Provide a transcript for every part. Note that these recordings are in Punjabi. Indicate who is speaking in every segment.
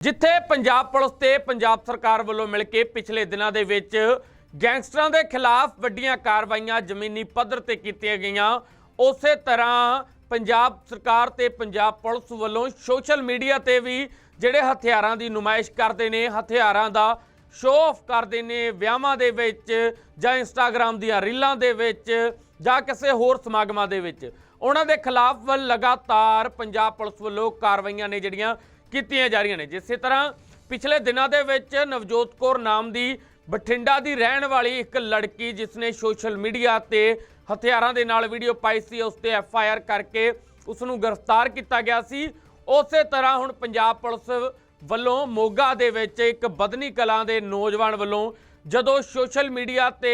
Speaker 1: ਜਿੱਥੇ ਪੰਜਾਬ ਪੁਲਿਸ ਤੇ ਪੰਜਾਬ ਸਰਕਾਰ ਵੱਲੋਂ ਮਿਲ ਕੇ ਪਿਛਲੇ ਦਿਨਾਂ ਦੇ ਵਿੱਚ ਗੈਂਗਸਟਰਾਂ ਦੇ ਖਿਲਾਫ ਵੱਡੀਆਂ ਕਾਰਵਾਈਆਂ ਜ਼ਮੀਨੀ ਪੱਧਰ ਤੇ ਕੀਤੀਆਂ ਗਈਆਂ, ਉਸੇ ਤਰ੍ਹਾਂ ਪੰਜਾਬ ਸਰਕਾਰ ਤੇ ਪੰਜਾਬ ਪੁਲਿਸ ਵੱਲੋਂ ਸੋਸ਼ਲ ਮੀਡੀਆ ਤੇ ਵੀ ਜਿਹੜੇ ਹਥਿਆਰਾਂ ਦੀ ਨੁਮਾਇਸ਼ ਕਰਦੇ ਨੇ, ਹਥਿਆਰਾਂ ਦਾ ਸ਼ੋਅ ਆਫ ਕਰਦੇ ਨੇ ਵਿਆਹਾਂ ਦੇ ਵਿੱਚ ਜਾਂ ਇੰਸਟਾਗ੍ਰam ਦੀਆਂ ਰੀਲਾਂ ਦੇ ਵਿੱਚ ਜਾਂ ਕਿਸੇ ਹੋਰ ਸਮਾਗਮਾਂ ਦੇ ਵਿੱਚ, ਉਹਨਾਂ ਦੇ ਖਿਲਾਫ ਲਗਾਤਾਰ ਪੰਜਾਬ ਪੁਲਿਸ ਵੱਲੋਂ ਕਾਰਵਾਈਆਂ ਨੇ ਜਿਹੜੀਆਂ ਕੀਤੀਆਂ ਜਾ ਰਹੀਆਂ ਨੇ। ਜਿਸੇ ਤਰ੍ਹਾਂ ਪਿਛਲੇ ਦਿਨਾਂ ਦੇ ਵਿੱਚ ਨਵਜੋਤ ਕੌਰ ਨਾਮ ਦੀ ਬਠਿੰਡਾ ਦੀ ਰਹਿਣ ਵਾਲੀ ਇੱਕ ਲੜਕੀ ਜਿਸ ਨੇ ਸੋਸ਼ਲ ਮੀਡੀਆ ਤੇ ਹਥਿਆਰਾਂ ਦੇ ਨਾਲ ਵੀਡੀਓ ਪਾਈ ਸੀ, ਉਸ ਤੇ ਐਫ ਆਈ ਆਰ ਕਰਕੇ ਉਸ ਨੂੰ ਗ੍ਰਿਫਤਾਰ ਕੀਤਾ ਗਿਆ ਸੀ। ਉਸੇ ਤਰ੍ਹਾਂ ਹੁਣ ਪੰਜਾਬ ਪੁਲਿਸ ਵੱਲੋਂ ਮੋਗਾ ਦੇ ਵਿੱਚ ਇੱਕ ਬਦਨੀ ਕਲਾਂ ਦੇ ਨੌਜਵਾਨ ਵੱਲੋਂ ਜਦੋਂ ਸੋਸ਼ਲ ਮੀਡੀਆ ਤੇ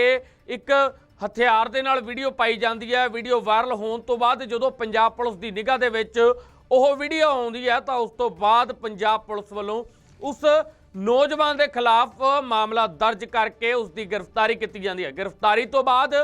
Speaker 1: ਇੱਕ ਹਥਿਆਰ ਦੇ ਨਾਲ ਵੀਡੀਓ ਪਾਈ ਜਾਂਦੀ ਹੈ। ਵੀਡੀਓ ਵਾਇਰਲ ਹੋਣ ਤੋਂ ਬਾਅਦ ਜਦੋਂ ਪੰਜਾਬ ਪੁਲਿਸ ਦੀ ਨਿਗਾਹ ਦੇ ਵਿੱਚ ਉਹ ਵੀਡੀਓ ਆਉਂਦੀ ਹੈ ਤਾਂ ਉਸ ਤੋਂ ਬਾਅਦ ਪੰਜਾਬ ਪੁਲਿਸ ਵੱਲੋਂ ਉਸ ਨੌਜਵਾਨ ਦੇ ਖਿਲਾਫ ਮਾਮਲਾ ਦਰਜ ਕਰਕੇ ਉਸ ਦੀ ਗ੍ਰਿਫਤਾਰੀ ਕੀਤੀ ਜਾਂਦੀ ਹੈ। ਗ੍ਰਿਫਤਾਰੀ ਤੋਂ ਬਾਅਦ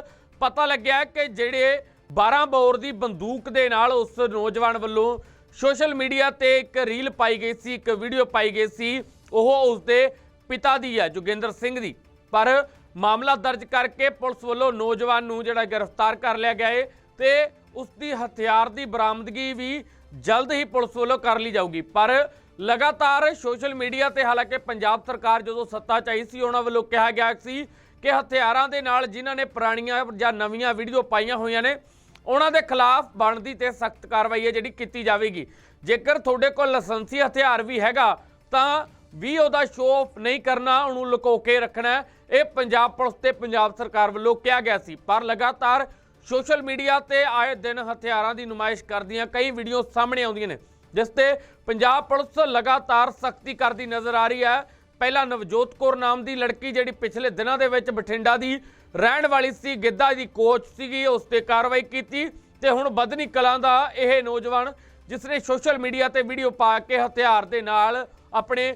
Speaker 1: ਪਤਾ ਲੱਗਿਆ ਕਿ ਜਿਹੜੇ 12 ਬੋਰ ਦੀ ਬੰਦੂਕ ਦੇ ਨਾਲ ਉਸ ਨੌਜਵਾਨ ਵੱਲੋਂ ਸੋਸ਼ਲ ਮੀਡੀਆ ਤੇ ਇੱਕ ਰੀਲ ਪਾਈ ਗਈ ਸੀ, ਇੱਕ ਵੀਡੀਓ ਪਾਈ ਗਈ ਸੀ। ਉਹ ਉਸ ਦੇ ਪਿਤਾ ਦੀ ਹੈ, ਜੋਗਿੰਦਰ ਸਿੰਘ ਦੀ। ਪਰ ਮਾਮਲਾ ਦਰਜ ਕਰਕੇ ਪੁਲਿਸ ਵੱਲੋਂ ਨੌਜਵਾਨ ਨੂੰ ਜਿਹੜਾ ਗ੍ਰਿਫਤਾਰ ਕਰ ਲਿਆ ਗਿਆ ਹੈ ਤੇ ਉਸ ਦੀ ਹਥਿਆਰ ਦੀ ਬਰਾਮਦਗੀ ਵੀ ਜਲਦ ਹੀ ਪੁਲਿਸ ਵੱਲੋਂ ਕਰ ਲਈ ਜਾਊਗੀ। ਪਰ ਲਗਾਤਾਰ ਸੋਸ਼ਲ ਮੀਡੀਆ ਤੇ ਹਾਲਾਂਕਿ ਪੰਜਾਬ ਸਰਕਾਰ ਜਦੋਂ ਸੱਤਾ ਚਾਹੀ ਸੀ, ਉਹਨਾਂ ਵੱਲੋਂ ਕਿਹਾ ਗਿਆ ਸੀ ਕਿ ਹਥਿਆਰਾਂ ਦੇ ਨਾਲ ਜਿਨ੍ਹਾਂ ਨੇ ਪੁਰਾਣੀਆਂ ਜਾਂ ਨਵੀਆਂ ਵੀਡੀਓ ਪਾਈਆਂ ਹੋਈਆਂ ਨੇ, ਉਹਨਾਂ ਦੇ ਖਿਲਾਫ ਬਣਦੀ ਤੇ ਸਖਤ ਕਾਰਵਾਈ ਹੈ ਜਿਹੜੀ ਕੀਤੀ ਜਾਵੇਗੀ। ਜੇਕਰ ਤੁਹਾਡੇ ਕੋਲ ਲਾਇਸੈਂਸੀ ਹਥਿਆਰ ਵੀ ਹੈਗਾ, ਤਾਂ ਵੀ ਉਹਦਾ ਸ਼ੋਅ ਆਫ ਨਹੀਂ ਕਰਨਾ, ਉਹਨੂੰ ਲੁਕੋ ਕੇ ਰੱਖਣਾ ਇਹ ਪੰਜਾਬ ਪੁਲਿਸ ਤੇ ਪੰਜਾਬ ਸਰਕਾਰ ਵੱਲੋਂ ਕਿਹਾ ਗਿਆ ਸੀ। ਪਰ ਲਗਾਤਾਰ ਸੋਸ਼ਲ ਮੀਡੀਆ ਤੇ ਆਏ ਦਿਨ ਹਥਿਆਰਾਂ ਦੀ ਨੁਮਾਇਸ਼ ਕਰਦੀਆਂ ਕਈ ਵੀਡੀਓ ਸਾਹਮਣੇ ਆਉਂਦੀਆਂ ਨੇ, ਜਿਸ ਤੇ ਪੰਜਾਬ ਪੁਲਿਸ ਲਗਾਤਾਰ ਸਖਤੀ ਕਰਦੀ ਨਜ਼ਰ ਆ ਰਹੀ ਹੈ। ਪਹਿਲਾਂ ਨਵਜੋਤ ਕੌਰ ਨਾਮ ਦੀ ਲੜਕੀ ਜਿਹੜੀ ਪਿਛਲੇ ਦਿਨਾਂ ਦੇ ਵਿੱਚ ਬਠਿੰਡਾ ਦੀ ਰਹਿਣ ਵਾਲੀ ਸੀ, ਗਿੱਧਾ ਦੀ ਕੋਚ ਸੀਗੀ, ਉਸ ਤੇ ਕਾਰਵਾਈ ਕੀਤੀ ਤੇ ਹੁਣ ਬਦਨੀ ਕਲਾਂ ਦਾ ਇਹ ਨੌਜਵਾਨ, ਜਿਸ ਨੇ ਸੋਸ਼ਲ ਮੀਡੀਆ ਤੇ ਵੀਡੀਓ ਪਾ ਕੇ ਹਥਿਆਰ ਦੇ ਨਾਲ ਆਪਣੇ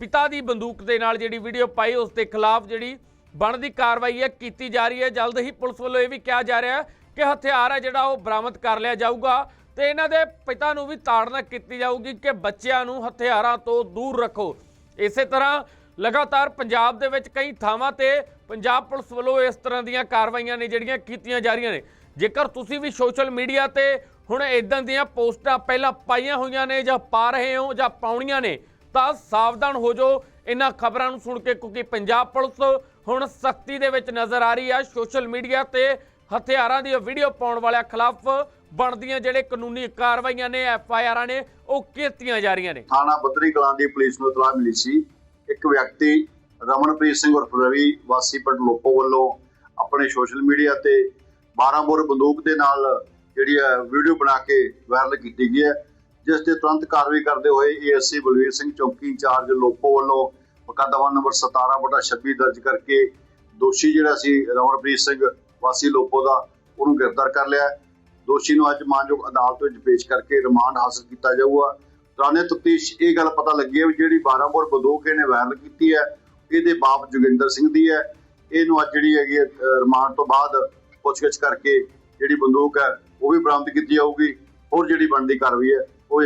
Speaker 1: ਪਿਤਾ ਦੀ ਬੰਦੂਕ ਦੇ ਨਾਲ ਜਿਹੜੀ ਵੀਡੀਓ ਪਾਈ, ਉਸ ਦੇ ਖਿਲਾਫ ਜਿਹੜੀ ਬਣਦੀ ਕਾਰਵਾਈ ਹੈ, ਕੀਤੀ ਜਾ ਰਹੀ ਹੈ। ਜਲਦ ਹੀ ਪੁਲਿਸ ਵੱਲੋਂ ਇਹ ਵੀ ਕਿਹਾ ਜਾ ਰਿਹਾ ਹੈ ਕਿ ਹਥਿਆਰ ਹੈ ਜਿਹੜਾ ਉਹ ਬਰਾਮਦ ਕਰ ਲਿਆ ਜਾਊਗਾ ਤੇ ਇਹਨਾਂ ਦੇ ਪਿਤਾ ਨੂੰ ਵੀ ਤਾੜਨਾ ਕੀਤੀ ਜਾਊਗੀ ਕਿ ਬੱਚਿਆਂ ਨੂੰ ਹਥਿਆਰਾਂ ਤੋਂ ਦੂਰ ਰੱਖੋ। ਇਸੇ ਤਰ੍ਹਾਂ ਲਗਾਤਾਰ ਪੰਜਾਬ ਦੇ ਵਿੱਚ ਕਈ ਥਾਵਾਂ ਤੇ ਪੰਜਾਬ ਪੁਲਿਸ ਵੱਲੋਂ ਇਸ ਤਰ੍ਹਾਂ ਦੀਆਂ ਕਾਰਵਾਈਆਂ ਨੇ ਜਿਹੜੀਆਂ ਕੀਤੀਆਂ ਜਾ ਰਹੀਆਂ ਨੇ। ਜੇਕਰ ਤੁਸੀਂ ਵੀ ਸੋਸ਼ਲ ਮੀਡੀਆ ਤੇ ਹੁਣ ਇਦਾਂ ਦੀਆਂ ਪੋਸਟਾਂ ਪਹਿਲਾਂ ਪਾਈਆਂ ਹੋਈਆਂ ਨੇ ਜਾਂ ਪਾ ਰਹੇ ਹੋ ਜਾਂ ਪਾਉਣੀਆਂ ਨੇ ਤਾਂ ਸਾਵਧਾਨ ਹੋ ਜਾਓ। ਇਹਨਾਂ ਖਬਰਾਂ ਨੂੰ ਸੁਣ ਕੇ ਕਿਉਂਕਿ ਪੰਜਾਬ ਪੁਲਿਸ ਹੁਣ ਸਖਤੀ ਦੇ ਵਿੱਚ ਨਜ਼ਰ ਆ ਰਹੀ ਹੈ ਸੋਸ਼ਲ ਮੀਡੀਆ ਤੇ ਹਥਿਆਰਾਂ ਦੀ ਵੀਡੀਓ ਪਾਉਣ ਵਾਲਿਆਂ ਖਿਲਾਫ ਬਣਦੀਆਂ ਜਿਹੜੇ ਕਾਨੂੰਨੀ ਕਾਰਵਾਈਆਂ ਨੇ, ਐਫ ਆਈ ਆਰਾਂ ਨੇ, ਉਹ ਕੀਤੀਆਂ ਜਾ ਰਹੀਆਂ ਨੇ।
Speaker 2: ਥਾਣਾ ਬੱਦਰੀ ਕਲਾਂ ਦੀ ਪੁਲਿਸ ਨੂੰ ਇਤਲਾਹ ਮਿਲੀ ਸੀ। ਇੱਕ ਵਿਅਕਤੀ, ਰਮਨਪ੍ਰੀਤ ਸਿੰਘ ਉਰਫ ਰਵੀ, ਵਾਸੀ ਪਿੰਡ ਲੋਪੋ ਵੱਲੋਂ ਆਪਣੇ ਸੋਸ਼ਲ ਮੀਡੀਆ ਤੇ 12 ਬੋਰ ਬੰਦੂਕ ਦੇ ਨਾਲ ਜਿਹੜੀ ਹੈ ਵੀਡੀਓ ਬਣਾ ਕੇ ਵਾਇਰਲ ਕੀਤੀ ਗਈ ਹੈ। ਜਿਸ ਤੇ ਤੁਰੰਤ ਕਾਰਵਾਈ ਕਰਦੇ ਹੋਏ ਏਐਸਸੀ ਬਲਵੀਰ ਸਿੰਘ ਚੌਕੀ ਇੰਚਾਰਜ ਲੋਪੋ ਵੱਲੋਂ ਮੁਕੱਦਮਾ ਨੰਬਰ 17 ਬਟਾ 26 ਦਰਜ ਕਰਕੇ ਦੋਸ਼ੀ ਜਿਹੜਾ ਸੀ ਰਮਨਪ੍ਰੀਤ ਸਿੰਘ ਵਾਸੀ ਲੋਪੋ ਦਾ ਉਹਨੂੰ ਗ੍ਰਿਫਤਾਰ ਕਰ ਲਿਆ ਦੋਸ਼ੀ ਨੂੰ ਅੱਜ ਮਾਨਯੋਗ ਅਦਾਲਤ ਵਿੱਚ ਪੇਸ਼ ਕਰਕੇ ਰਿਮਾਂਡ ਹਾਸਲ ਕੀਤਾ ਜਾਊਗਾ। ਦੌਰਾਨੇ ਤਫਤੀਸ਼ ਇਹ ਗੱਲ ਪਤਾ ਲੱਗੀ ਹੈ ਵੀ ਜਿਹੜੀ 12 ਬੋਰ ਬੰਦੂਕ ਇਹਨੇ ਵਾਇਰਲ ਕੀਤੀ ਹੈ ਇਹਦੇ ਬਾਪ ਜੋਗਿੰਦਰ ਸਿੰਘ ਦੀ ਹੈ। ਇਹਨੂੰ ਅੱਜ ਜਿਹੜੀ ਹੈਗੀ ਹੈ, ਰਿਮਾਂਡ ਤੋਂ ਬਾਅਦ ਪੁੱਛਗਿੱਛ ਕਰਕੇ ਜਿਹੜੀ ਬੰਦੂਕ ਹੈ ਉਹ ਵੀ ਬਰਾਮਦ ਕੀਤੀ ਜਾਊਗੀ। ਹੋਰ ਜਿਹੜੀ ਬਣਦੀ ਕਾਰਵਾਈ ਹੈ ਉਹ